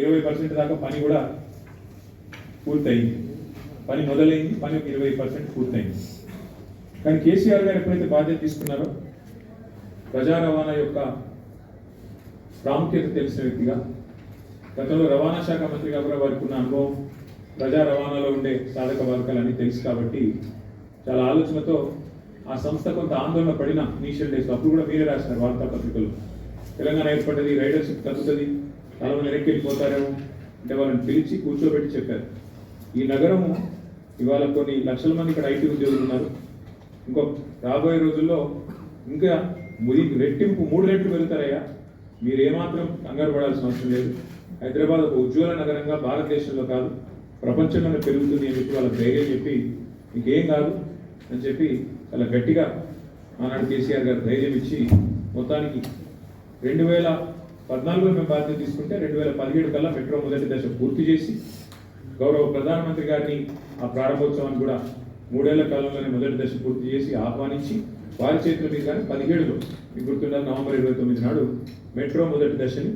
ఇరవై పర్సెంట్ దాకా పని కూడా పూర్తయింది. పని మొదలైంది పని ఒక ఇరవై పర్సెంట్ పూర్తయింది. కానీ కేసీఆర్ గారు ఎప్పుడైతే బాధ్యత తీసుకున్నారో ప్రజా రవాణా యొక్క ప్రాముఖ్యత తెలిసిన వ్యక్తిగా గతంలో రవాణా శాఖ మంత్రిగా కూడా వారికి ఉన్న అనుభవం ప్రజా రవాణాలో ఉండే సాధక వర్గాలన్నీ తెలుసు కాబట్టి చాలా ఆలోచనతో ఆ సంస్థ కొంత ఆందోళన పడిన ఇనీషియల్ డేస్ అప్పుడు కూడా మీరే రాసినారు వార్తాపత్రికలు. తెలంగాణ ఏర్పడ్డది రైడర్షిప్ తగ్గుతుంది చాలా మంది వెనక్కి వెళ్ళిపోతారేమో అంటే వాళ్ళని పిలిచి కూర్చోబెట్టి చెప్పారు. ఈ నగరము ఇవాళ కొన్ని లక్షల మంది ఇక్కడ ఐటీ ఉద్యోగులు ఉన్నారు. ఇంకో రాబోయే రోజుల్లో ఇంకా మురి రెట్టింపు మూడు రెట్లు పెరుగుతారయ్యా. మీరు ఏమాత్రం కంగారు పడాల్సిన అవసరం లేదు. హైదరాబాద్ ఒక ఉజ్వల నగరంగా భారతదేశంలో కాదు ప్రపంచంలోనే పెరుగుతుంది అని చెప్పి వాళ్ళ ధైర్యం చెప్పి ఇంకేం కాదు అని చెప్పి చాలా గట్టిగా ఆనాడు కేసీఆర్ గారు ధైర్యం ఇచ్చి మొత్తానికి రెండు వేల పద్నాలుగులో మేము బాధ్యత తీసుకుంటే రెండు వేల పదిహేడు కల్లా మెట్రో మొదటి దశ పూర్తి చేసి గౌరవ ప్రధానమంత్రి గారిని ఆ ప్రారంభోత్సవాన్ని కూడా మూడేళ్ళ కాలంలోనే మొదటి దశ పూర్తి చేసి ఆహ్వానించి వారి చేతుల మీద కానీ పదిహేడులో మీకు గుర్తుండాలి నవంబర్ ఇరవై తొమ్మిది నాడు మెట్రో మొదటి దశని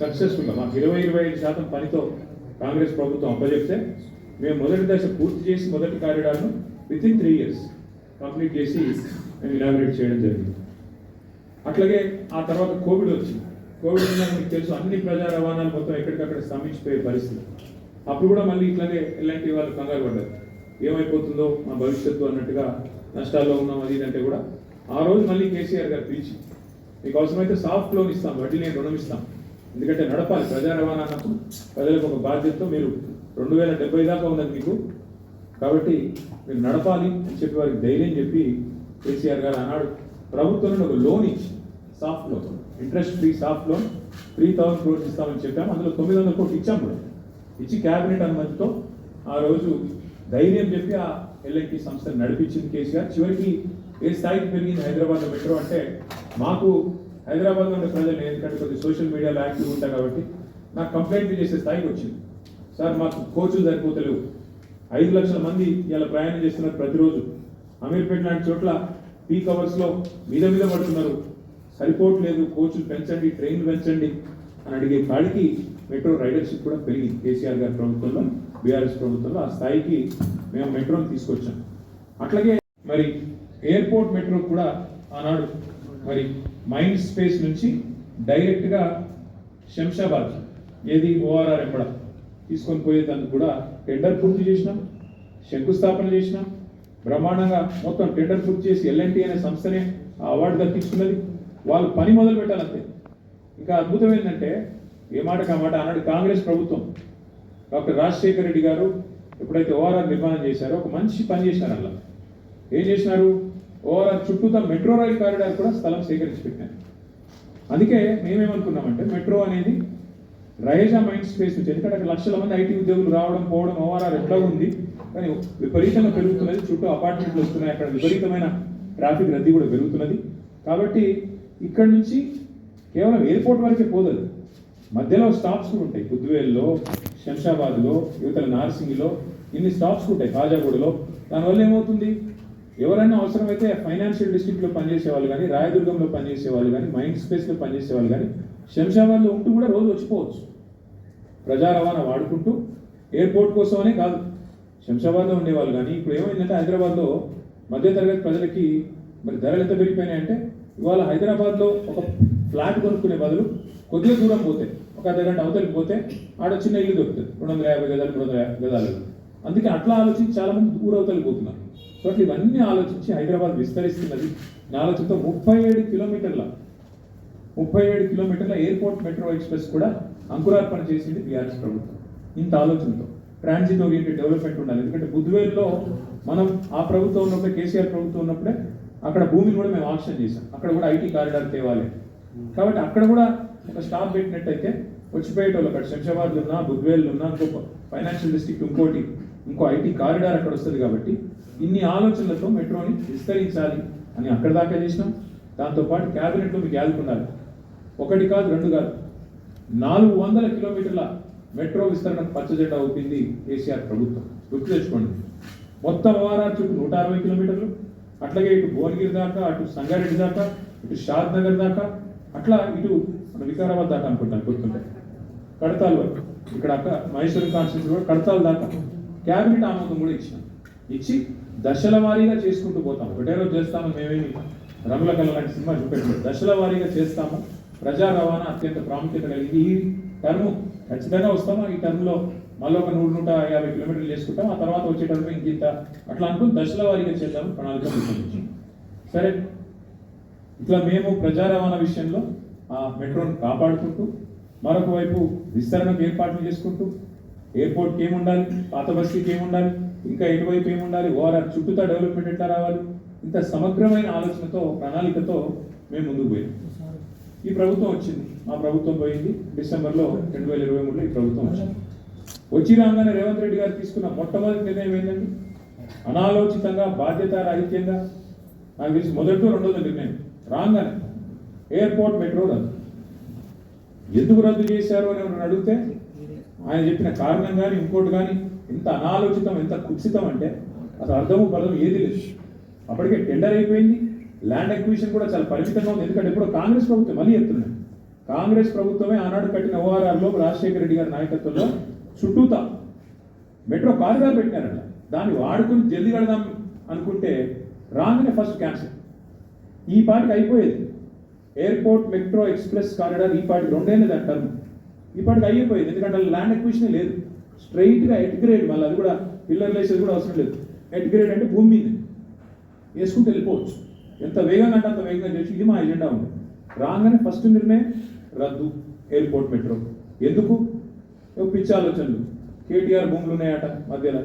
సక్సెస్ఫుల్గా మాకు ఇరవై ఇరవై ఐదు శాతం పనితో కాంగ్రెస్ ప్రభుత్వం అప్పజెప్తే మేము మొదటి దశ పూర్తి చేసి మొదటి కారిడార్ను with in three years complete చేసి మేము ఇనాగ్రేట్ చేయడం జరిగింది. అట్లాగే ఆ తర్వాత కోవిడ్ వచ్చింది. కోవిడ్ ఉందని మీకు తెలుసు అన్ని ప్రజా రవాణాలు మొత్తం ఎక్కడికక్కడ స్తంభించిపోయే పరిస్థితి. అప్పుడు కూడా మళ్ళీ ఇట్లాగే ఇలాంటి వాళ్ళు కంగారు పడ్డారు. ఏమైపోతుందో మా భవిష్యత్తు అన్నట్టుగా నష్టాల్లో ఉన్నాం అది అంటే కూడా. ఆ రోజు మళ్ళీ కేసీఆర్ గారు పిలిచి మీకు అవసరమైతే సాఫ్ట్ లోన్ ఇస్తాం వడ్డీ నేను రుణం ఇస్తాం. ఎందుకంటే నడపాలి ప్రజా రవాణా అన్నప్పుడు ప్రజలకు ఒక బాధ్యతతో మీరు రెండు వేల డెబ్బై దాకా ఉన్నది మీకు. కాబట్టి మీరు నడపాలి అని చెప్పి వారికి ధైర్యం చెప్పి కేసీఆర్ గారు అన్నాడు ప్రభుత్వం నుండి ఒక లోన్ ఇచ్చి soft loan interest free soft loan three thousand crores ఇస్తామని చెప్పాము. అందులో తొమ్మిది వందల కోట్లు ఇచ్చాం కూడా. ఇచ్చి క్యాబినెట్ అనుమతితో ఆ రోజు ధైర్యం చెప్పి ఆ ఎల్ఐటి సంస్థను నడిపించింది కేసీఆర్. చివరికి ఏ స్థాయికి పెరిగింది హైదరాబాద్ మెట్రో అంటే మాకు హైదరాబాద్లో ఉండే ప్రజలు ఎందుకంటే కొద్ది సోషల్ మీడియాలో యాక్టివ్ ఉంటాయి కాబట్టి నాకు కంప్లైంట్ చేసే స్థాయికి వచ్చింది. సార్ మాకు కోచులు సరిపోతలేవు. ఐదు లక్షల మంది ఇలా ప్రయాణం చేస్తున్నారు ప్రతిరోజు. అమీర్పేట లాంటి చోట్ల పీక్ అవర్స్లో మీద మీద పడుతున్నారు. సరిపోవట్లేదు కోచ్లు పెంచండి ట్రైన్లు పెంచండి అని అడిగే కాడికి మెట్రో రైడర్షిప్ కూడా పెరిగింది. కేసీఆర్ గారి ప్రభుత్వంలో బీఆర్ఎస్ ప్రభుత్వంలో ఆ స్థాయికి మేము మెట్రోని తీసుకొచ్చాం. అట్లాగే మరి ఎయిర్పోర్ట్ మెట్రో కూడా ఆనాడు మరి మైండ్ స్పేస్ నుంచి డైరెక్ట్గా శంషాబాద్ ఏది ఓఆర్ఆర్ ఎంబడ తీసుకొని పోయేదానికి కూడా టెండర్ పూర్తి చేసినాం శంకుస్థాపన చేసినాం. బ్రహ్మాండంగా మొత్తం టెండర్ పూర్తి చేసి ఎల్ఎన్టీ అనే సంస్థనే ఆ అవార్డు దక్కించుకున్నది. వాళ్ళు పని మొదలు పెట్టాలంతే. ఇంకా అద్భుతం ఏంటంటే ఏ మాట కామాట ఆనాడు కాంగ్రెస్ ప్రభుత్వం డాక్టర్ రాజశేఖర రెడ్డి గారు ఎప్పుడైతే ఓఆర్ఆర్ నిర్మాణం చేశారో ఒక మంచి పని చేశారు అలా ఏం చేసినారు? ఓఆర్ఆర్ చుట్టూతా మెట్రో రైల్ కారిడార్ కూడా స్థలం సేకరించి పెట్టారు. అందుకే మేమేమనుకున్నామంటే మెట్రో అనేది రైజా మైండ్ స్పేస్ నుంచి ఎందుకంటే అక్కడ లక్షల మంది ఐటీ ఉద్యోగులు రావడం పోవడం ఓఆర్ఆర్ ఎట్లా ఉంది కానీ విపరీతంగా పెరుగుతున్నది. చుట్టూ అపార్ట్మెంట్లు వస్తున్నాయి. అక్కడ విపరీతమైన ట్రాఫిక్ రద్దీ కూడా పెరుగుతున్నది. కాబట్టి ఇక్కడ నుంచి కేవలం ఎయిర్పోర్ట్ వరకే పోదదు మధ్యలో స్టాప్స్ కూడా ఉంటాయి. బుద్వేల్లో శంషాబాద్లో యువతల నార్సింగిలో ఇన్ని స్టాప్స్ ఉంటాయి. కాజాగూడలో దానివల్ల ఏమవుతుంది? ఎవరైనా అవసరమైతే ఫైనాన్షియల్ డిస్ట్రిక్ట్లో పనిచేసే వాళ్ళు కానీ రాయదుర్గంలో పనిచేసే వాళ్ళు కానీ మైండ్ స్పేస్లో పనిచేసే వాళ్ళు కానీ శంషాబాద్లో ఉంటూ కూడా రోజు వచ్చిపోవచ్చు. ప్రజా రవాణా వాడుకుంటూ ఎయిర్పోర్ట్ కోసమనే కాదు. శంషాబాద్లో ఉండేవాళ్ళు కానీ ఇప్పుడు ఏమైందంటే హైదరాబాద్లో మధ్యతరగతి ప్రజలకి మరి ధరలు ఎంత పెరిగిపోయినాయంటే ఇవాళ హైదరాబాద్లో ఒక ఫ్లాట్ కొనుక్కునే బదులు కొద్దిగా దూరం పోతే ఒక అర్ధ గంట అవతలికి పోతే ఆడ చిన్న ఇల్లు దొరుకుతుంది. రెండు వందల యాభై గదాలు మూడు వందల యాభై గదాలు అందుకే అట్లా ఆలోచించి చాలామంది దూరం అవతలికి పోతున్నారు. కాబట్టి ఇవన్నీ ఆలోచించి హైదరాబాద్ విస్తరిస్తున్నది నా ఆలోచనతో ముప్పై ఏడు కిలోమీటర్ల ముప్పై ఏడు కిలోమీటర్ల ఎయిర్పోర్ట్ మెట్రో ఎక్స్ప్రెస్ కూడా అంకురార్పణ చేసింది బీఆర్ఎస్ ప్రభుత్వం. ఇంత ఆలోచనతో. ట్రాన్సిట్ ఓరియంటెడ్ డెవలప్మెంట్ ఉండాలి. ఎందుకంటే బుద్వేల్లో మనం ఆ ప్రభుత్వం ఉన్నప్పుడే కేసీఆర్ ప్రభుత్వం ఉన్నప్పుడే అక్కడ భూమిని కూడా మేము ఆక్షన్ చేసాం అక్కడ కూడా ఐటీ కారిడార్ తేవాలి. కాబట్టి అక్కడ కూడా ఒక స్టాప్ పెట్టినట్టయితే వచ్చిపోయేటోళ్ళు అక్కడ శంషాబాద్లో ఉన్నా బుద్వేల్ ఉన్నా ఇంకో ఫైనాన్షియల్ డిస్ట్రిక్ట్ ఇంకోటి ఇంకో ఐటీ కారిడార్ అక్కడ వస్తుంది కాబట్టి ఇన్ని ఆలోచనలతో మెట్రోని విస్తరించాలి అని అక్కడ దాకా చేసినాం. దాంతోపాటు క్యాబినెట్లో మీకు యాదుకున్నారు ఒకటి కాదు రెండు కాదు. నాలుగు వందల కిలోమీటర్ల మెట్రో విస్తరణకు పచ్చజెండా ఊపింది కేసీఆర్ ప్రభుత్వం. గుర్తు తెచ్చుకోండి. మొత్తం వారా చుట్టూ నూట అరవై కిలోమీటర్లు. అట్లాగే ఇటు భువనగిరి దాకా అటు సంగారెడ్డి దాకా ఇటు షాద్ నగర్ దాకా అట్లా ఇటు మన వికారాబాద్ దాకా అనుకుంటాను గుర్తుంటే. కడతాల్ వరకు. ఇక్కడ అక్క మహేశ్వరం కాన్స్టిట్యూన్సీ కూడా కడతాల దాకా. క్యాబినెట్ ఆమోదం కూడా ఇచ్చినాం. ఇచ్చి దశల వారీగా చేసుకుంటూ పోతాం. ఒకటే రోజు చేస్తాము మేమేమి రంగుల కళ లాంటి సినిమా చూపెట్టలేదు. దశల వారీగా చేస్తాము. ప్రజా రవాణా అత్యంత ప్రాముఖ్యత కలిగింది. ఈ టర్ము ఖచ్చితంగా వస్తాము? ఈ టర్మ్లో మళ్ళీ ఒక నూరు నూట యాభై కిలోమీటర్లు చేసుకుంటాం ఆ తర్వాత వచ్చేటప్పుడు ఇంక ఇంకింత అట్లా అనుకుని దశల వారీగా చేద్దాం ప్రణాళిక సరే ఇట్లా మేము ప్రజా రవాణా విషయంలో ఆ మెట్రోను కాపాడుకుంటూ మరొక వైపు విస్తరణకు ఏర్పాట్లు చేసుకుంటూ ఎయిర్పోర్ట్కి ఏముండాలి పాత బస్తీకి ఏముండాలి ఇంకా ఎటువైపు ఏముండాలి ఓఆర్ఆర్ చుట్టూతా డెవలప్మెంట్ ఎట్లా రావాలి ఇంత సమగ్రమైన ఆలోచనతో ప్రణాళికతో మేము ముందుకు పోయాం. ఈ ప్రభుత్వం వచ్చింది మా ప్రభుత్వం పోయింది డిసెంబర్లో రెండు వేల ఇరవై మూడులో ఈ ప్రభుత్వం వచ్చింది. వచ్చి రాగానే రేవంత్ రెడ్డి గారు తీసుకున్న మొట్టమొదటి నిర్ణయం ఏంటండి? అనాలోచితంగా బాధ్యత రాహిత్యంగా నాకు తెలిసి మొదటితో రెండోది నిర్ణయం. రాగానే ఎయిర్పోర్ట్ మెట్రో రద్దు. ఎందుకు రద్దు చేశారు అని ఎవరైనా అడిగితే ఆయన చెప్పిన కారణం కానీ ఇంకోటి కానీ ఎంత అనాలోచితం ఎంత కుత్సితం అంటే అసలు అర్థము పదం ఏది లేదు. అప్పటికే టెండర్ అయిపోయింది. ల్యాండ్ అక్విజిషన్ కూడా చాలా పరిమితంగా ఉంది. ఎందుకంటే ఇప్పుడు కాంగ్రెస్ ప్రభుత్వం మళ్ళీ చెప్తున్నాను కాంగ్రెస్ ప్రభుత్వమే ఆనాడు కట్టిన ఓఆర్ఆర్లో రాజశేఖర రెడ్డి గారి నాయకత్వంలో చుట్టూతా. మెట్రో కారిడార్ పెట్టారట దాన్ని వాడుకుని జల్ది కడదాం అనుకుంటే రాగానే ఫస్ట్ క్యాన్సిల్. ఈ పాటికి అయిపోయేది. ఎయిర్పోర్ట్ మెట్రో ఎక్స్ప్రెస్ కారిడార్ ఈ పాటికి రెండేనేది అంటారు ఈ పాటికి అయిపోయేది. ఎందుకంటే ల్యాండ్ ఎక్విషన్ లేదు. స్ట్రైట్గా ఎట్ గ్రేడ్ మళ్ళీ అది కూడా పిల్లర్ వేసేది కూడా అవసరం లేదు. ఎట్ గ్రేడ్ అంటే భూమి మీద. వేసుకుంటూ వెళ్ళిపోవచ్చు. ఎంత వేగంగా అంటే అంత వేగంగా చేసి ఇది మా ఎజెండా ఉంది. రాగానే ఫస్ట్ నిర్ణయం రద్దు. Airport metro. ఎందుకు? పిచ్చి ఆలోచనలు కేటీఆర్ భూములు ఉన్నాయట మధ్యలో.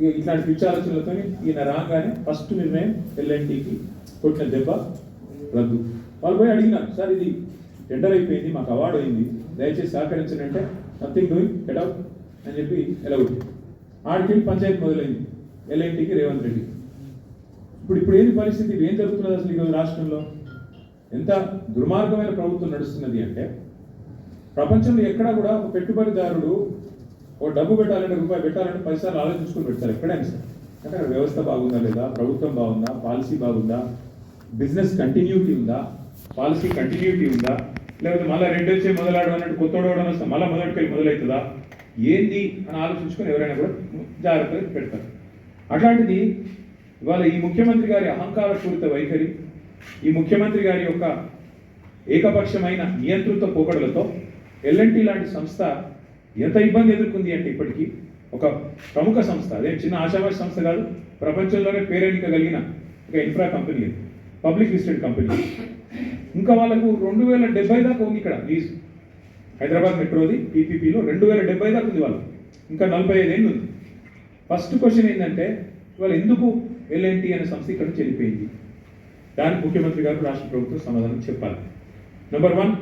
ఇక ఇట్లాంటి పిచ్చి ఆలోచనలతో ఈయన రాగానే ఫస్ట్ నిర్ణయం ఎల్ఎన్టీకి కొట్టిన దెబ్బ రద్దు. వాళ్ళు పోయి అడిగినారు సార్ ఇది టెండర్ అయిపోయింది మాకు అవార్డు అయింది. దయచేసి సహకరించండి అంటే నథింగ్ డూయింగ్ గెట్ అని చెప్పి ఎలవుట్ ఆడికి పంచాయతీ మొదలైంది ఎల్ఎన్టీకి రేవంత్ రెడ్డి. ఇప్పుడు ఇప్పుడు ఏంది పరిస్థితి? ఏం జరుగుతున్నది అసలు ఈరోజు రాష్ట్రంలో? ఎంత దుర్మార్గమైన ప్రభుత్వం నడుస్తున్నది అంటే ప్రపంచంలో ఎక్కడా కూడా ఒక పెట్టుబడిదారుడు ఓ డబ్బు పెట్టాలంటే రూపాయి పెట్టాలంటే పైసలు ఆలోచించుకుని పెడతారు. ఎక్కడైనా సార్. అంటే అక్కడ వ్యవస్థ బాగుందా లేదా? ప్రభుత్వం బాగుందా? పాలసీ బాగుందా? బిజినెస్ కంటిన్యూటీ ఉందా? పాలసీ కంటిన్యూటీ ఉందా? లేకపోతే మళ్ళీ రెండు వచ్చే మొదలాడు అన్నట్టు కొత్త వస్తే మళ్ళీ మొదటికెళ్ళి మొదలవుతుందా ఏంది అని ఆలోచించుకొని ఎవరైనా కూడా జాగ్రత్తగా పెడతారు. అట్లాంటిది ఇవాళ ఈ ముఖ్యమంత్రి గారి అహంకారపూరిత వైఖరి ఈ ముఖ్యమంత్రి గారి యొక్క ఏకపక్షమైన నియంతృత్వ పోకడలతో ఎల్ఎన్టీ లాంటి సంస్థ ఎంత ఇబ్బంది ఎదుర్కొంది అంటే ఇప్పటికీ ఒక ప్రముఖ సంస్థ అదే చిన్న ఆశావాస సంస్థ కాదు ప్రపంచంలోనే పేరెనికగలిగిన ఒక infra company public listed company ఇంకా వాళ్ళకు రెండు వేల డెబ్బై దాకా ఉంది ఇక్కడ లీజ్ హైదరాబాద్ మెట్రోది పీపీపీలో రెండు వేల డెబ్బై దాకా ఉంది వాళ్ళు ఇంకా నలభై ఐదు ఏళ్ళు ఉంది. ఫస్ట్ క్వశ్చన్ ఏంటంటే ఇవాళ ఎందుకు ఎల్ఎన్టీ అనే సంస్థ ఇక్కడ నుంచి వెళ్ళిపోయింది? దానికి ముఖ్యమంత్రి గారు రాష్ట్ర ప్రభుత్వం సమాధానం చెప్పాలి. నెంబర్ వన్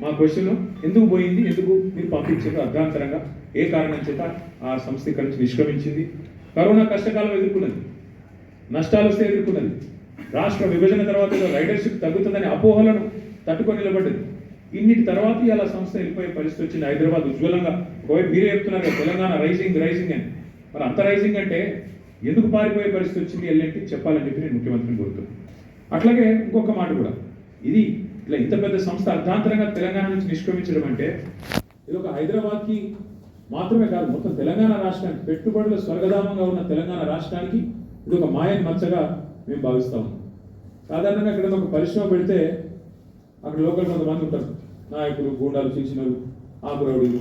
మా క్వశ్చన్లో ఎందుకు పోయింది ఎందుకు మీరు పంపించారు అర్ధాంతరంగా? ఏ కారణం చేత ఆ సంస్థ ఇక్కడి నుంచి నిష్క్రమించింది? కరోనా కష్టకాలం ఎదుర్కొన్నది నష్టాలు వస్తే ఎదుర్కొన్నది. రాష్ట్ర విభజన తర్వాత రైడర్షిప్ తగ్గుతుందని అపోహలను తట్టుకొని నిలబడ్డది. ఇన్నిటి తర్వాత ఇలా సంస్థ వెళ్ళిపోయే పరిస్థితి వచ్చింది. హైదరాబాద్ ఉజ్వలంగా. ఒకవైపు మీరే చెప్తున్నారు తెలంగాణ రైజింగ్ రైజింగ్ అని. మరి అంత రైజింగ్ అంటే ఎందుకు పారిపోయే పరిస్థితి వచ్చింది వెళ్ళంటే చెప్పాలని చెప్పి నేను ముఖ్యమంత్రిని కోరుతున్నాను. అట్లాగే ఇంకొక మాట కూడా. ఇది ఇట్లా ఇంత పెద్ద సంస్థ అర్థాంతరంగా తెలంగాణ నుంచి నిష్క్రమించడం అంటే ఇది ఒక హైదరాబాద్కి మాత్రమే కాదు మొత్తం తెలంగాణ రాష్ట్రానికి పెట్టుబడుల స్వర్గధామంగా ఉన్న తెలంగాణ రాష్ట్రానికి ఇది ఒక మాయని మచ్చగా మేము భావిస్తాము. సాధారణంగా ఇక్కడ ఒక పరిశ్రమ పెడితే అక్కడ లోకల్ కొంతమంది ఉంటారు. నాయకులు గూండాలు చేసినలు ఆకురౌడీలు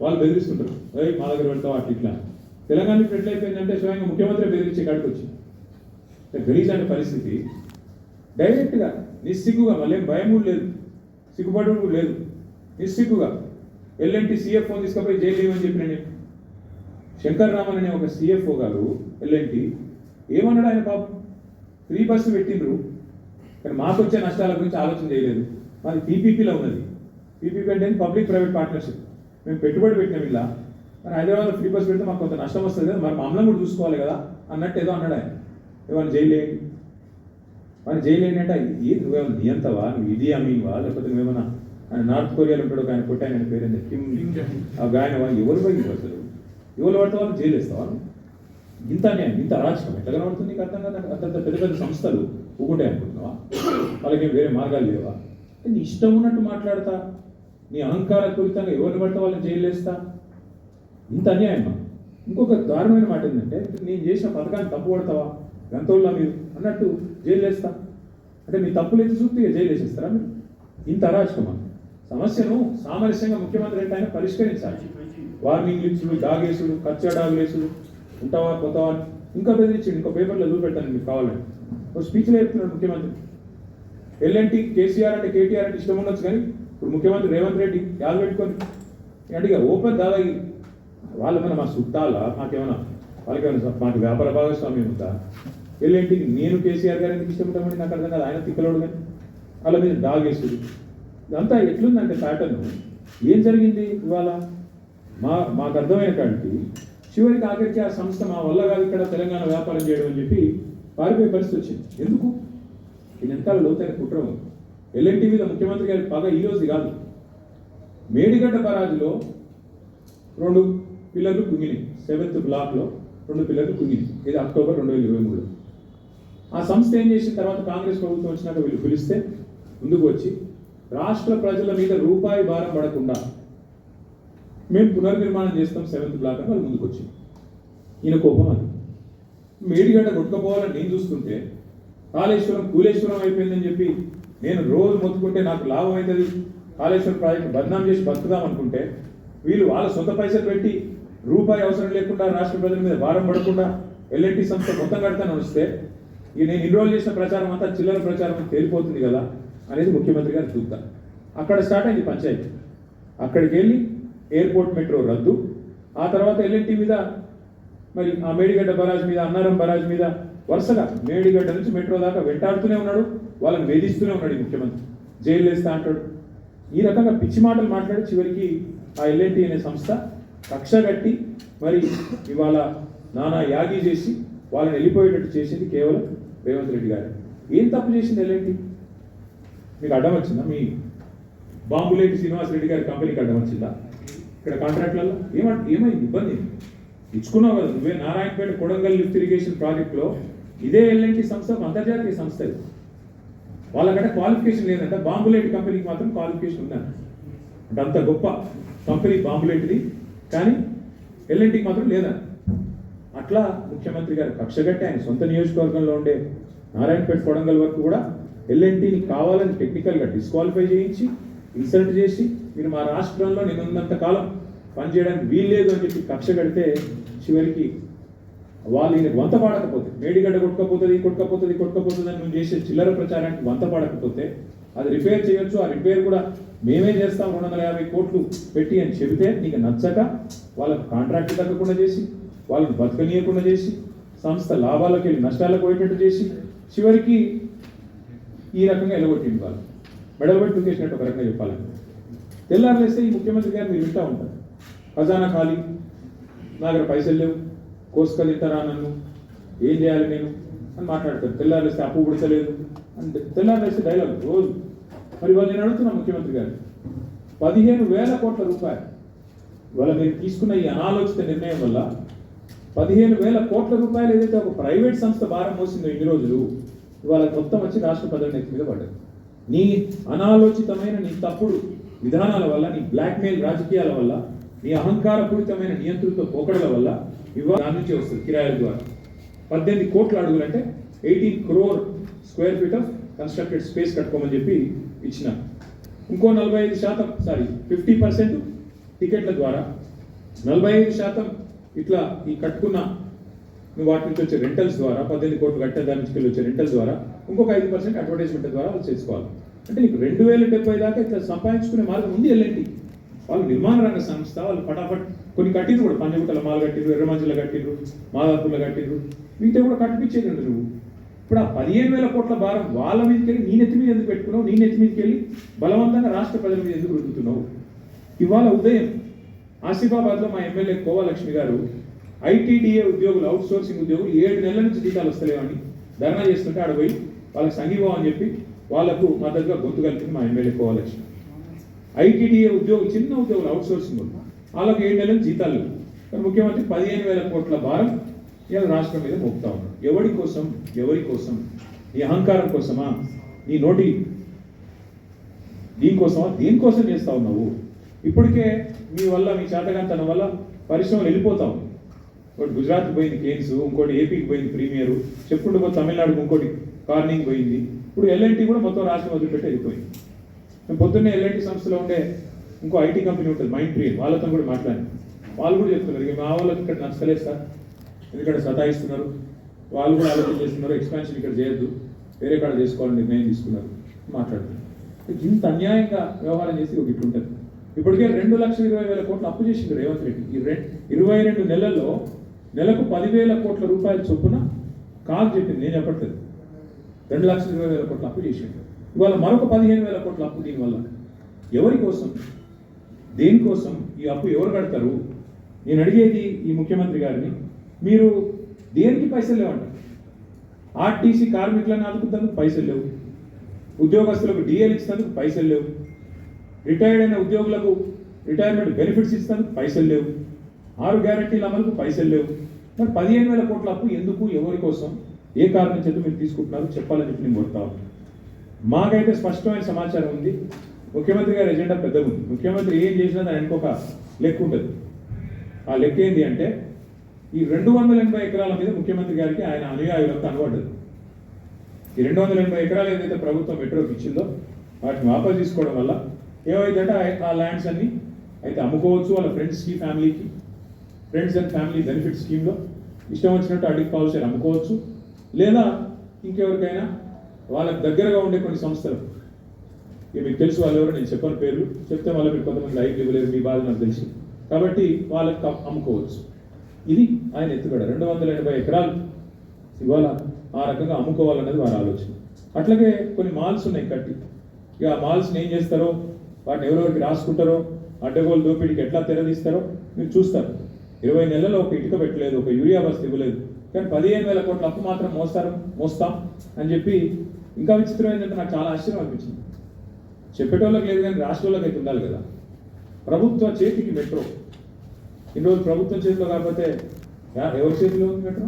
వాళ్ళు బెదిరిస్తుంటారు. "ఏయ్, మా దగ్గర పెడతావు? అట్లా ఇట్లా. తెలంగాణ ఇప్పుడు ఎట్లయిపోయిందంటే స్వయంగా ముఖ్యమంత్రి బెదిరించే కాడికి వచ్చింది గలీజ్ అనే పరిస్థితి డైరెక్ట్గా నిస్సిగ్గుగా మళ్ళీ భయం లేదు. సిగ్గుపడడం లేదు. నిస్సిగ్గుగా ఎల్ఎన్టీ సిఎఫ్ఓ తీసుకుపోయి జైలు ఏమని చెప్పిన నేను. శంకర్ రామన్ అనే ఒక సిఎఫ్ఓ గారు ఎల్ఎన్టీ ఏమన్నాడు ఆయన పాపం? ఫ్రీ బస్సు పెట్టిండ్రు. కానీ మాకు వచ్చే నష్టాల గురించి ఆలోచన చేయలేదు. మాది పీపీపీలో ఉన్నది. పీపీపీ అంటే పబ్లిక్ ప్రైవేట్ పార్ట్నర్షిప్. మేము పెట్టుబడి పెట్టినాం ఇలా. మరి హైదరాబాద్లో ఫ్రీ బస్ పెడితే మాకు కొంత నష్టం వస్తుంది కదా. మరి మమ్మల్ని కూడా చూసుకోవాలి కదా అన్నట్టు ఏదో అన్నాడు ఆయన. ఏమన్నా జైలు మరి జైలు ఏంటంటే ఏ నువ్వేమన్నా నియంతవా నువ్వు ఇది అమీన్వా లేకపోతే నువ్వేమన్నా ఆయన నార్త్ కొరియాలో ఉంటాడు ఒక ఆయన కొట్టి ఆయన పేరు ఏంది? కిమ్ ఆ గాయన ఎవరు పోయి అసలు ఎవరు పడితే వాళ్ళు జైలు వేస్తావా ఇంత అన్యాయం ఇంత అరాచకం ఎట్లా కనబడుతుంది నీకు అర్థం కదా? అంతంత పెద్ద పెద్ద సంస్థలు ఊకుంటాయి అనుకుంటున్నావా? వాళ్ళకి ఏం వేరే మార్గాలు లేవా? నీ ఇష్టం ఉన్నట్టు మాట్లాడతా. నీ అహంకార పూరితంగా ఎవరిని పడితే వాళ్ళని జైలు వేస్తా ఇంత అన్యాయమా? ఇంకొక దారుణమైన మాట ఏంటంటే నేను చేసిన పథకాన్ని తప్పు పడతావా గంతవుల్లా మీరు అన్నట్టు జైలు వేస్తా. అంటే మీ తప్పులు ఎత్తి చూస్తే జైలు వేసేస్తారా మీరు? ఇంత అరాచకమా? సమస్యను సామరస్యంగా ముఖ్యమంత్రి అంటే ఆయన పరిష్కరించాలి. వార్నింగ్ లిప్స్లు డాగేసుడు కచ్చా డాగులేసుడు ఉంటావా కొత్తవా ఇంకా బెదిరించాడు ఇంకో పేపర్లో చూపెట్టాను మీకు కావాలని. ఒక స్పీచ్లో చెప్తున్నాడు ముఖ్యమంత్రి. ఎల్ఎన్టీ కేసీఆర్ అంటే కేటీఆర్ అంటే ఇష్టం ఉండొచ్చు కానీ ఇప్పుడు ముఖ్యమంత్రి రేవంత్ రెడ్డి యాలు పెట్టుకొని అంటే ఓపెన్ దాదాగి వాళ్ళు మన మా చుట్టాలా మాకేమైనా వాళ్ళకేమైనా మాకు వ్యాపార భాగస్వామ్యం ఉందా? వెళ్ళేంటి నేను కేసీఆర్ గారు ఎందుకు ఇష్టపడమని నాకు అర్థం కాదు. ఆయన తిక్కలోడు కానీ వాళ్ళ మీద దాగేసుడు ఇదంతా ఎట్లుందంటే ప్యాటర్న్ ఏం జరిగింది ఇవాళ? మా మాకు అర్థమైన కాడికి చివరికి ఆఖరికి ఆ సంస్థ మా వల్ల కాదు ఇక్కడ తెలంగాణ వ్యాపారం చేయడం అని చెప్పి పారిపోయే పరిస్థితి వచ్చింది. ఎందుకు? ఇది వెనకాల లోతైన కుట్ర ఉంది. ఎల్ఎన్టీ మీద ముఖ్యమంత్రి గారి పగ ఈ రోజు కాదు. మేడిగడ్డ బరాజులో రెండు పిల్లర్లు కుంగినాయి. సెవెంత్ బ్లాక్లో రెండు పిల్లర్లు కుంగినాయి. ఇది అక్టోబర్ రెండు వేల ఇరవై మూడు ఆ సంస్థ ఏం చేసిన తర్వాత కాంగ్రెస్ ప్రభుత్వం వచ్చినాక వీళ్ళు పిలిస్తే ముందుకు వచ్చి రాష్ట్ర ప్రజల మీద రూపాయి భారం పడకుండా మేము పునర్నిర్మాణం చేస్తాం సెవెంత్ బ్లాక్ అని వాళ్ళు ముందుకు వచ్చి. ఈయన కోపం అది. మేడిగడ్డ కొట్టుకుపోవాలని నేను చూస్తుంటే కాళేశ్వరం కూలేశ్వరం అయిపోయిందని చెప్పి నేను రోజు మొత్తుకుంటే నాకు లాభం అవుతుంది. కాళేశ్వరం ప్రాజెక్ట్ బద్నాం చేసి బతుకుదాం అనుకుంటే వీళ్ళు వాళ్ళ సొంత పైసలు పెట్టి రూపాయి అవసరం లేకుండా రాష్ట్ర ప్రజల మీద భారం పడకుండా ఎల్ఎన్టీ సంస్థ మొత్తం కడతాను వస్తే ఈ నేను ఇన్రోల్ చేసిన ప్రచారం అంతా చిల్లర ప్రచారం తేలిపోతుంది కదా అనేది ముఖ్యమంత్రి గారు చూద్దాం. అక్కడ స్టార్ట్ అయింది పంచాయతీ. అక్కడికి వెళ్ళి ఎయిర్పోర్ట్ మెట్రో రద్దు. ఆ తర్వాత ఎల్ఎన్టీ మీద మరి ఆ మేడిగడ్డ బరాజ్ మీద అన్నారం బరాజ్ మీద వరుసగా మేడిగడ్డ నుంచి మెట్రో దాకా వెంటాడుతూనే ఉన్నాడు. వాళ్ళని వేధిస్తూనే ఉన్నాడు ఈ ముఖ్యమంత్రి. జైలు వేస్తా అంటాడు. ఈ రకంగా పిచ్చి మాటలు మాట్లాడి చివరికి ఆ ఎల్ఎన్టీ అనే సంస్థ కక్ష కట్టి మరి ఇవాళ నానా యాగి చేసి వాళ్ళని వెళ్ళిపోయేటట్టు చేసింది కేవలం రేవంత్ రెడ్డి గారు. ఏం తప్పు చేసింది ఎల్ఎన్టీ? మీకు అడ్డం వచ్చిందా? మీ బాంబులేటి శ్రీనివాస్ రెడ్డి గారి కంపెనీకి అడ్డం వచ్చిందా? ఇక్కడ కాంట్రాక్ట్లలో ఏమంట ఏమైంది? ఇబ్బంది ఇచ్చుకున్నావు కదా నువ్వే. నారాయణపేట కొడంగల్ లిఫ్ట్ ఇరిగేషన్ ప్రాజెక్ట్లో ఇదే ఎల్ఎన్టీ సంస్థ అంతర్జాతీయ సంస్థ ఇది. వాళ్ళకంటే క్వాలిఫికేషన్ లేదంట. బాంబులేట్ కంపెనీకి మాత్రం క్వాలిఫికేషన్ ఉందంట. అంటే అంత గొప్ప కంపెనీ బాంబులేట్ది. కానీ ఎల్ఎన్టీకి మాత్రం లేదంట. అట్లా ముఖ్యమంత్రి గారు కక్షగట్టి ఆయన సొంత నియోజకవర్గంలో ఉండే నారాయణపేట కొడంగల్ వరకు కూడా ఎల్ఎన్టీని కావాలని టెక్నికల్గా డిస్క్వాలిఫై చేయించి ఇన్సల్ట్ చేసి మీరు మా రాష్ట్రంలో నేను ఉన్నంత కాలం పనిచేయడానికి వీల్లేదు అని చెప్పి కక్ష కడితే చివరికి వాళ్ళు ఈయనకు వంత పాడకపోతే మేడిగడ్డ కొట్టుకపోతుంది కొట్టుకపోతుంది కొట్టుకపోతుంది అని నువ్వు చేసే చిల్లర ప్రచారానికి వంత పాడకపోతే అది రిపేర్ చేయొచ్చు. ఆ రిపేర్ కూడా మేమే చేస్తాం. రెండు వందల యాభై కోట్లు పెట్టి అని చెబితే నీకు నచ్చక వాళ్ళకు కాంట్రాక్ట్ తగ్గకుండా చేసి వాళ్ళని బతకనీయకుండా చేసి సంస్థ లాభాలకు వెళ్ళి నష్టాలకు పోయేటట్టు చేసి చివరికి ఈ రకంగా ఎలగొట్టింది వాళ్ళు. మెడల్ పెట్టి తూకేసినట్టు ఒక రకంగా చెప్పాలంటే తెల్లారులేస్తే ఈ ముఖ్యమంత్రి గారు మీరు వింటూ ఉంటారు. ఖజానా ఖాళీ నా దగ్గర పైసలు లేవు కోసుకొని ఇస్తారా నన్ను? ఏం చేయాలి నేను? అని మాట్లాడతారు. తెల్లారులేస్తే అప్పు పుడతలేదు. అంటే తెల్లారులేస్తే డైలాగ్ రోజు. మరి వాళ్ళు నేను అడుగుతున్నా ముఖ్యమంత్రి గారు పదిహేను వేల కోట్ల రూపాయలు ఇవాళ మీరు తీసుకున్న ఈ అనాలోచిత నిర్ణయం వల్ల పదిహేను వేల కోట్ల రూపాయలు ఏదైతే ఒక ప్రైవేట్ సంస్థ భారం మోసిందో ఇన్ని రోజులు ఇవాళ మొత్తం వచ్చి రాష్ట్ర ప్రజల నెత్తి మీద పడ్డది. నీ అనాలోచితమైన నీ తప్పుడు విధానాల వల్ల నీ బ్లాక్మెయిల్ రాజకీయాల వల్ల నీ అహంకారపూరితమైన నియంత్రణతో పోకడల వల్ల ఇవాళ దాని నుంచి వస్తుంది కిరాయిల ద్వారా. పద్దెనిమిది కోట్ల అడుగులు అంటే eighteen crore square feet of constructed space కట్టుకోమని చెప్పి ఇచ్చిన. ఇంకో నలభై ఐదు శాతం సారీ ఫిఫ్టీ పర్సెంట్ టికెట్ల ద్వారా నలభై ఐదు శాతం ఇట్లా ఈ కట్టుకున్న నువ్వు వాటి నుంచి వచ్చే రెంటల్స్ ద్వారా పద్దెనిమిది కోట్లు కట్టే దాని నుంచి వచ్చే రెంటల్స్ ద్వారా ఇంకొక ఐదు పర్సెంట్ అడ్వర్టైజ్మెంట్ ద్వారా వాళ్ళు చేసుకోవాలి. అంటే నీకు రెండు వేల డెబ్బై దాకా ఇట్లా సంపాదించుకునే మార్గం ఉంది వెళ్ళండి వాళ్ళు నిర్మాణ రంగ సంస్థ వాళ్ళు పటాపట్ కొన్ని కట్టిరు కూడా పంజగుట్టల మాల కట్టిరు ఎర్రమంజుల కట్టిరు మాదాపూర్ల కట్టిరు వీటితో కూడా కట్టిపించేది నువ్వు. ఇప్పుడు ఆ పదిహేను వేల కోట్ల భారం వాళ్ళ మీదకి వెళ్ళి నీ నెత్తి మీద ఎందుకు పెట్టుకున్నావు? నీ నెత్తి మీదకి వెళ్ళి బలవంతంగా రాష్ట్ర ప్రజల మీద ఎందుకు రుద్దుతున్నావు ఇవాళ ఉదయం ఆసిఫాబాద్లో మా ఎమ్మెల్యే కోవలక్ష్మి గారు ఐటీడీఏ ఉద్యోగులు అవుట్ సోర్సింగ్ ఉద్యోగులు ఏడు నెలల నుంచి జీతాలు వస్తలేవని ధర్నా చేస్తుంటే ఆడ పోయి వాళ్ళకి సంఘీభావం అని చెప్పి వాళ్ళకు మద్దతుగా గొంతు కలిపింది మా ఎమ్మెల్యే కోవలక్ష్మి. ఐటీడీఏ ఉద్యోగులు చిన్న ఉద్యోగులు అవుట్ సోర్సింగ్ వాళ్ళకి ఏడు నెలల జీతాలు లేవు. ముఖ్యమంత్రి పదిహేను వేల కోట్ల భారం ఇలా రాష్ట్రం మీద మోపుతా ఉన్నాడు ఎవరి కోసం? ఎవరి కోసం? నీ అహంకారం కోసమా? నీ నోటి దీనికోసమా? దేనికోసం చేస్తా ఉన్నావు? ఇప్పటికే మీ వల్ల మీ చేతగాంతనం వల్ల పరిశ్రమలు వెళ్ళిపోతాం ఒకటి గుజరాత్ పోయింది కేన్స్ ఇంకోటి ఏపీకి పోయింది ప్రీమియరు చెప్పుకుంటూ పోతే తమిళనాడుకు ఇంకోటి కార్నింగ్ పోయింది. ఇప్పుడు ఎల్ఎన్టీ కూడా మొత్తం రాష్ట్రం వదిలిపెట్టి వెళ్ళిపోయింది. మేము పొద్దున్నే ఎల్ఎన్టీ సంస్థలో ఉండే ఇంకో ఐటీ కంపెనీ ఉంటుంది మైండ్ ట్రీ వాళ్ళతో కూడా మాట్లాడాను. వాళ్ళు కూడా చెప్తున్నారు ఇక మా వాళ్ళకి ఇక్కడ నచ్చలేదు సార్ ఎందుకంటే సతాయిస్తున్నారు. వాళ్ళు కూడా ఆలోచన చేస్తున్నారు ఎక్స్పాన్షన్ ఇక్కడ చేయొద్దు వేరే కాడ చేసుకోవాలని నిర్ణయం తీసుకున్నారు. మాట్లాడుతున్నారు. ఇంత అన్యాయంగా వ్యవహారం చేసి ఒక ఇట్లుంటుంది. ఇప్పటికే రెండు లక్షల ఇరవై వేల కోట్లు అప్పు చేసింది రేవంత్ రెడ్డి. ఈ రెం ఇరవై రెండు నెలల్లో నెలకు పదివేల కోట్ల రూపాయల చొప్పున కాదు చెప్పింది నేను చెప్పట్లేదు. రెండు లక్షల ఇరవై వేల కోట్లు అప్పు చేసిండు ఇవాళ మరొక పదిహేను వేల కోట్ల అప్పు దీనివల్ల. ఎవరి కోసం? దేనికోసం ఈ అప్పు ఎవరు కడతారు? నేను అడిగేది ఈ ముఖ్యమంత్రి గారిని మీరు దేనికి పైసలు లేవండి? ఆర్టీసీ కార్మికులను ఆదుకున్నందుకు పైసలు లేవు. ఉద్యోగస్తులకు డిఎల్ ఇచ్చినందుకు పైసలు లేవు. రిటైర్డ్ అయిన ఉద్యోగులకు రిటైర్మెంట్ బెనిఫిట్స్ ఇస్తాను పైసలు లేవు. ఆరు గ్యారంటీల అమలుకు పైసలు లేవు. మరి పదిహేను వేల కోట్ల అప్పు ఎందుకు ఎవరి కోసం ఏ కారణం చేత మీరు తీసుకుంటున్నారు చెప్పాలని చెప్పి నేను కోరుతా మాకైతే స్పష్టమైన సమాచారం ఉంది. ముఖ్యమంత్రి గారి ఎజెండా పెద్దగా ఉంది. ముఖ్యమంత్రి ఏం చేసినా దాని ఒక లెక్క ఉంటుంది. ఆ లెక్క ఏంటి అంటే ఈ రెండు వందల ఎనభై ఎకరాల మీద ముఖ్యమంత్రి గారికి ఆయన అనుయాయులకు కనబడ్డది ఈ రెండు వందల ఎనభై ఎకరాలు ఏదైతే ప్రభుత్వం మెట్రోకి ఇచ్చిందో వాటిని వాపసు తీసుకోవడం వల్ల ఏమైందంటే ఆ- ల్యాండ్స్ అన్ని అయితే అమ్ముకోవచ్చు వాళ్ళ ఫ్రెండ్స్కి ఫ్యామిలీకి ఫ్రెండ్స్ అండ్ ఫ్యామిలీ బెనిఫిట్ స్కీమ్లో ఇష్టం వచ్చినట్టు అడిగి పాలసీ అమ్ముకోవచ్చు. లేదా ఇంకెవరికైనా వాళ్ళకి దగ్గరగా ఉండే కొన్ని సంస్థలు. ఇక మీకు తెలుసు వాళ్ళు ఎవరో నేను చెప్పని పేర్లు. చెప్తే వాళ్ళ మీరు కొంతమంది లైక్ ఇవ్వలేదు మీ బాధ నాకు తెలిసి. కాబట్టి వాళ్ళకి అమ్ముకోవచ్చు. ఇది ఆయన ఎత్తుగడ. రెండు వందల ఎనభై ఎకరాలు ఇవాళ ఆ రకంగా అమ్ముకోవాలన్నది వారి ఆలోచన. అట్లాగే కొన్ని మాల్స్ ఉన్నాయి కట్టి. ఇక ఆ మాల్స్ని ఏం చేస్తారో వాటిని ఎవరెవరికి రాసుకుంటారో అడ్డగోలు దోపిడీకి ఎట్లా తెరదీస్తారో మీరు చూస్తారు. ఇరవై నెలల్లో ఒక ఇటుక పెట్టలేదు ఒక యూరియా బస్ ఇవ్వలేదు. కానీ పదిహేను వేల కోట్ల అప్పు మాత్రం మోస్తారు మోస్తాం అని చెప్పి ఇంకా విచిత్రం ఏంటంటే నాకు చాలా ఆశ్చర్యం అనిపించింది. చెప్పేటోళ్ళకి లేదు కానీ రాష్ట్రంలోకి అయితే ఉండాలి కదా. ప్రభుత్వ చేతికి మెట్రో. ఇన్ని రోజులు ప్రభుత్వం చేతిలో కాకపోతే యా- ఎవరి చేతిలో ఉంది మెట్రో?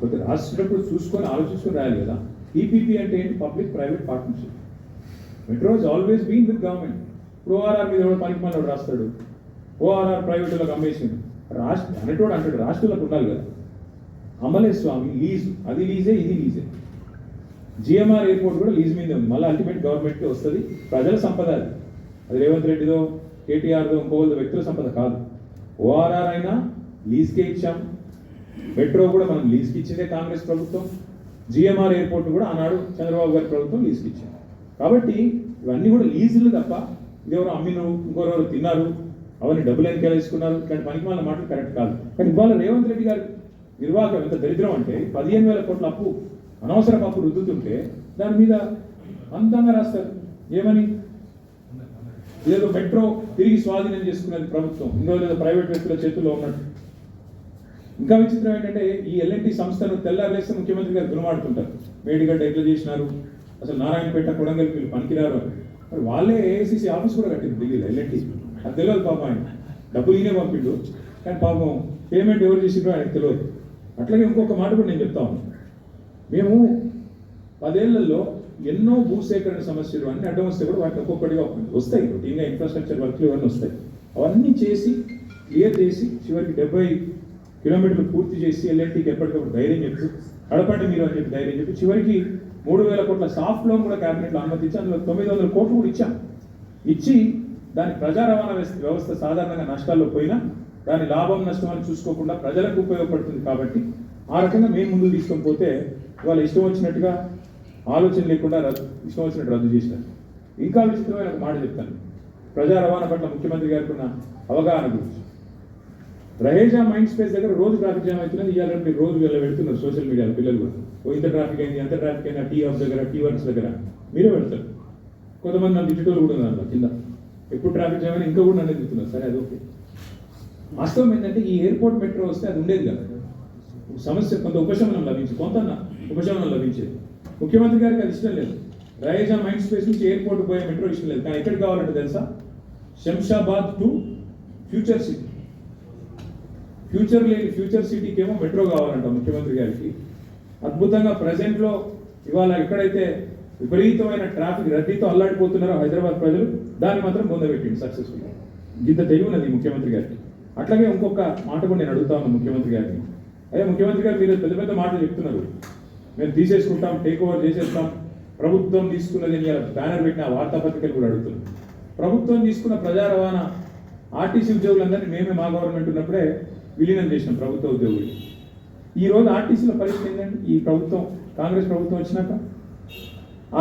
కొద్దిగా రాసేటప్పుడు చూసుకొని ఆలోచించుకొని రాయాలి కదా. ఈపీపీ అంటే ఏంటి? Public private partnership. Metro is always been with government ఇప్పుడు ఓఆర్ఆర్ మీద కూడా పనికి మనోడు రాస్తాడు. ఓఆర్ఆర్ ప్రైవేట్ వాళ్ళకి అమ్మేసింది రాష్ట్ర అనేటోడు అంటాడు రాష్ట్రాలకు ఉండాలి కదా. అమలే స్వామి లీజ్ అది లీజే ఇది లీజే జిఎంఆర్ ఎయిర్పోర్ట్ కూడా లీజ్ మీదే ఉంది. మళ్ళీ అల్టిమేట్ గవర్నమెంట్కి వస్తుంది. ప్రజల సంపద అది. అది రేవంత్ రెడ్డిదో కేటీఆర్దో ఇంకోదో వ్యక్తుల సంపద కాదు. ఓఆర్ఆర్ అయినా లీజ్కే ఇచ్చాం. మెట్రో కూడా మనం లీజ్కి ఇచ్చిందే కాంగ్రెస్ ప్రభుత్వం. జిఎంఆర్ ఎయిర్పోర్ట్ కూడా ఆనాడు చంద్రబాబు గారి ప్రభుత్వం లీజ్కి ఇచ్చింది. కాబట్టి ఇవన్నీ కూడా లీజులు తప్ప ఇదెవరో అమ్మిను ఇంకోరెవరు తిన్నారు అవన్నీ డబ్బులు ఎందుకు తీసుకున్నారు ఇట్లాంటి పనికి వాళ్ళ మాటలు కరెక్ట్ కాదు. కానీ ఇవాళ రేవంత్ రెడ్డి గారు నిర్వాహకం ఎంత దరిద్రం అంటే పదిహేను వేల కోట్ల అప్పు అనవసరం అప్పు రుద్దుతుంటే దాని మీద అందంగా రాస్తారు. ఏమని? ఏదో మెట్రో తిరిగి స్వాధీనం చేసుకున్నది ప్రభుత్వం. ఇంకో లేదా ప్రైవేట్ వ్యక్తుల చేతుల్లో ఉన్నట్టు. ఇంకా విచిత్రం ఏంటంటే ఈ ఎల్ఎన్టీ సంస్థను తెల్లారేస్తే ముఖ్యమంత్రి గారు దులమాడుతుంటారు. మేడిగడ్డ ఎట్లా చేసినారు? అసలు నారాయణపేట కొడంగల్ వీళ్ళు పనికిరారు అని మరి వాళ్ళే ఏఐసిసి ఆఫీస్ కూడా కట్టింది ఢిల్లీలో ఎల్ఎన్టీ అది తెలియదు పాపం ఆయన డబ్బులు ఈయనే పంపిండు. కానీ పాపం పేమెంట్ ఎవరు చేసిండ్రో ఆయనకు తెలియదు. అట్లాగే ఇంకొక మాట కూడా నేను చెప్తా ఉన్నాను మేము పదేళ్ళలో ఎన్నో భూసేకరణ సమస్యలు అన్ని అడ్డం వస్తే కూడా వాటికి ఒక్కొక్కటిగా వస్తాయి రొటీన్గా ఇన్ఫ్రాస్ట్రక్చర్ వర్క్లు ఇవన్నీ వస్తాయి. అవన్నీ చేసి క్లియర్ చేసి చివరికి డెబ్బై కిలోమీటర్లు పూర్తి చేసి ఎల్ఎన్టీకి ఎప్పటికప్పుడు ధైర్యం చెప్పి అడపండి మీరు అని చెప్పి ధైర్యం చెప్పి చివరికి మూడు వేల కోట్ల సాఫ్ట్ లోన్ కూడా క్యాబినెట్లో అనుమతించి అందులో తొమ్మిది వందల కోట్లు కూడా ఇచ్చాం. ఇచ్చి దాని ప్రజా రవాణా వ్యవస్థ- వ్యవస్థ సాధారణంగా నష్టాల్లో పోయినా దాని లాభం నష్టం చూసుకోకుండా ప్రజలకు ఉపయోగపడుతుంది కాబట్టి ఆ రకంగా మేము ముందుకు తీసుకొని పోతే వాళ్ళు ఇష్టం వచ్చినట్టుగా ఆలోచన లేకుండా రద్దు ఇష్టం వచ్చినట్టు రద్దు చేసినారు. ఇంకా విచిత్రమైన ఒక మాట చెప్తాను. ప్రజా రవాణా పట్ల ముఖ్యమంత్రి గారికి ఉన్న అవగాహన గురించి. రహేజా మైండ్ స్పేస్ దగ్గర రోజు ట్రాఫిక్ జామ్ అవుతున్నది ఇవాళ మీరు రోజు వెళ్ళ వెళ్తున్నారు సోషల్ మీడియాలో పిల్లలు కూడా. ఓ ఇంత ట్రాఫిక్ అయింది ఎంత ట్రాఫిక్ అయినా టీ ఆఫ్ దగ్గర టీ వర్క్స్ దగ్గర. మీరే వెళ్తారు కొంతమంది నన్ను డిజిటల్ కూడా ఉన్నారు కింద. ఎప్పుడు ట్రాఫిక్ జామ్ అయినా ఇంకా కూడా నన్ను తిట్టున్నారు సరే అది ఓకే. వాస్తవం ఏంటంటే ఈ ఎయిర్పోర్ట్ మెట్రో వస్తే అది ఉండేది కదా. సమస్య కొంత ఉపశమనం లభించి కొంత ఉపశమనం లభించేది. ముఖ్యమంత్రి గారికి అది ఇష్టం లేదు. రయేజా మైండ్ స్పేస్ నుంచి ఎయిర్పోర్ట్ పోయే మెట్రో ఇష్టం లేదు. కానీ ఎక్కడికి కావాలంటే తెలుసా? Shamshabad to future city. Future లేని ఫ్యూచర్ సిటీకి ఏమో మెట్రో కావాలంట ముఖ్యమంత్రి గారికి. అద్భుతంగా ప్రజెంట్లో ఇవాళ ఎక్కడైతే విపరీతమైన ట్రాఫిక్ రద్దీతో అల్లాడిపోతున్నారో హైదరాబాద్ ప్రజలు దాన్ని మాత్రం పొందబెట్టింది సక్సెస్ఫుల్ ఇంత తెలియనది ముఖ్యమంత్రి గారికి. అట్లాగే ఇంకొక మాట కూడా నేను అడుగుతా ఉన్నాను ముఖ్యమంత్రి గారిని. అదే ముఖ్యమంత్రి గారు మీరు పెద్ద పెద్ద మాటలు చెప్తున్నారు. మేము తీసేసుకుంటాం టేక్ ఓవర్ చేసేస్తాం. ప్రభుత్వం తీసుకున్నది అని బ్యానర్ పెట్టిన వార్తాపత్రికలు కూడా అడుగుతున్నాం. ప్రభుత్వం తీసుకున్న ప్రజా రవాణా ఆర్టీసీ ఉద్యోగులందరినీ మేమే మా గవర్నమెంట్ ఉన్నప్పుడే విలీనం చేసిన ప్రభుత్వ ఉద్యోగులు. ఈ రోజు ఆర్టీసీల పరిస్థితి ఏంటంటే ఈ ప్రభుత్వం కాంగ్రెస్ ప్రభుత్వం వచ్చినాక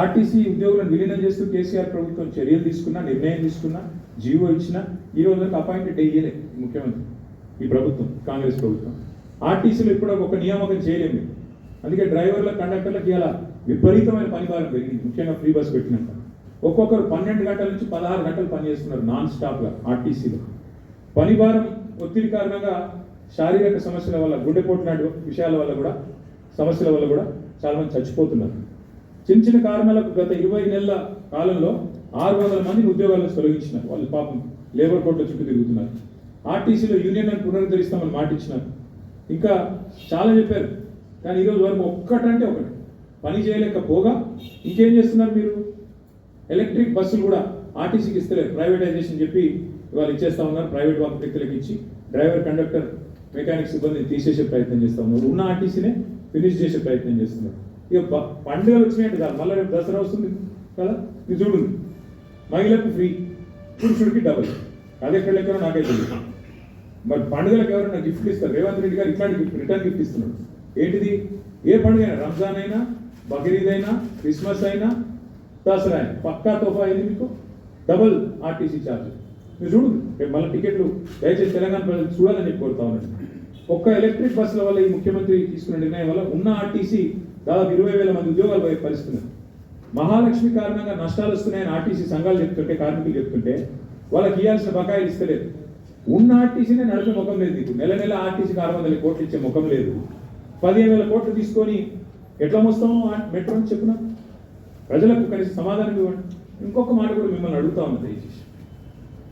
ఆర్టీసీ ఉద్యోగులను విలీనం చేస్తూ కేసీఆర్ ప్రభుత్వం చర్యలు తీసుకున్నా నిర్ణయం తీసుకున్నా జీవో ఇచ్చినా ఈ రోజు వరకు అపాయింటెడ్ అయ్యేదే ముఖ్యమంత్రి ఈ ప్రభుత్వం కాంగ్రెస్ ప్రభుత్వం. ఆర్టీసీలో ఇప్పుడు ఒక నియామకం చేయలేము అందుకే డ్రైవర్ల కండక్టర్లకు ఇలా విపరీతమైన పనిభారం పెరిగింది ముఖ్యంగా ఫ్రీ బస్ పెట్టినాక. ఒక్కొక్కరు పన్నెండు గంటల నుంచి పదహారు గంటలు పనిచేస్తున్నారు నాన్ స్టాప్గా ఆర్టీసీలో. పనిభారం ఒత్తిడి కారణంగా శారీరక సమస్యల వల్ల గుండెపోటు లాంటి విషయాల వల్ల కూడా సమస్యల వల్ల కూడా చాలామంది చచ్చిపోతున్నారు. చిన్న చిన్న కారణాలకు గత ఇరవై నెలల కాలంలో ఆరు వందల మందిని ఉద్యోగాలను తొలగించినారు. వాళ్ళు పాపం లేబర్ కోర్టుల చుట్టూ తిరుగుతున్నారు. ఆర్టీసీలో యూనియన్ పునరుద్ధరిస్తామని మాటిచ్చినారు ఇంకా చాలా చెప్పారు. కానీ ఈరోజు వరకు ఒక్కటంటే ఒకటి. పని చేయలేకపోగా ఇంకేం చేస్తున్నారు మీరు? ఎలక్ట్రిక్ బస్సులు కూడా ఆర్టీసీకి ఇస్తలేరు. ప్రైవేటైజేషన్ చెప్పి ఇవాళ ఇచ్చేస్తా ఉన్నారు. ప్రైవేట్ వ్యక్తులకు ఇచ్చి డ్రైవర్ కండక్టర్ మెకానిక్ సిబ్బందిని తీసేసే ప్రయత్నం చేస్తా ఉన్నారు ఉన్న ఆర్టీసీనే ఫినిష్ చేసే ప్రయత్నం చేస్తున్నారు ఇక ప- పండుగలు వచ్చినట్టు కాదు మళ్ళీ రేపు దసరా వస్తుంది కదా? ఇది చూడు మహిళకు ఫ్రీ పురుషుడికి డబుల్ అది ఎక్కడ లెక్కనో నాకే తెలియదు. మరి పండుగలకు ఎవరైనా గిఫ్ట్ ఇస్తారు? రేవంత్ రెడ్డి గారు ఇట్లాంటి గిఫ్ట్ రిటర్న్ గిఫ్ట్ ఇస్తున్నాడు ఏంటిది? ఏ పండుగ అయినా రంజాన్ అయినా బక్రీద్ అయినా క్రిస్మస్ అయినా దసరా అయినా పక్కా తోఫా అయింది మీకు? డబుల్ ఆర్టీసీ ఛార్జ్ మీరు చూడు మళ్ళీ టికెట్లు దయచేసి తెలంగాణ ప్రజలు చూడాలని చెప్పి కోరుతా ఉన్నాను. ఒక్క ఎలక్ట్రిక్ బస్సుల వల్ల ఈ ముఖ్యమంత్రి తీసుకున్న నిర్ణయం వల్ల ఉన్న ఆర్టీసీ దాదాపు ఇరవై వేల మంది ఉద్యోగాలు పోయే పరిస్థితి మహాలక్ష్మి కారణంగా నష్టాలు వస్తున్నాయని ఆర్టీసీ సంఘాలు చెప్తుంటే కార్మికులు చెప్తుంటే వాళ్ళకి ఇవ్వాల్సిన బకాయిలు ఇస్తలేదు. ఉన్న ఆర్టీసీనే నడిపే ముఖం లేదు నీకు. నెల నెల ఆర్టీసీకి ఆరు వందల కోట్లు ఇచ్చే ముఖం లేదు. పదిహేను వేల కోట్లు తీసుకొని ఎట్లా మోస్తాము మెట్రో అని చెప్పిన? ప్రజలకు కనీసం సమాధానం ఇవ్వండి. ఇంకొక మాట కూడా మిమ్మల్ని అడుగుతా ఉంది దయచేసి.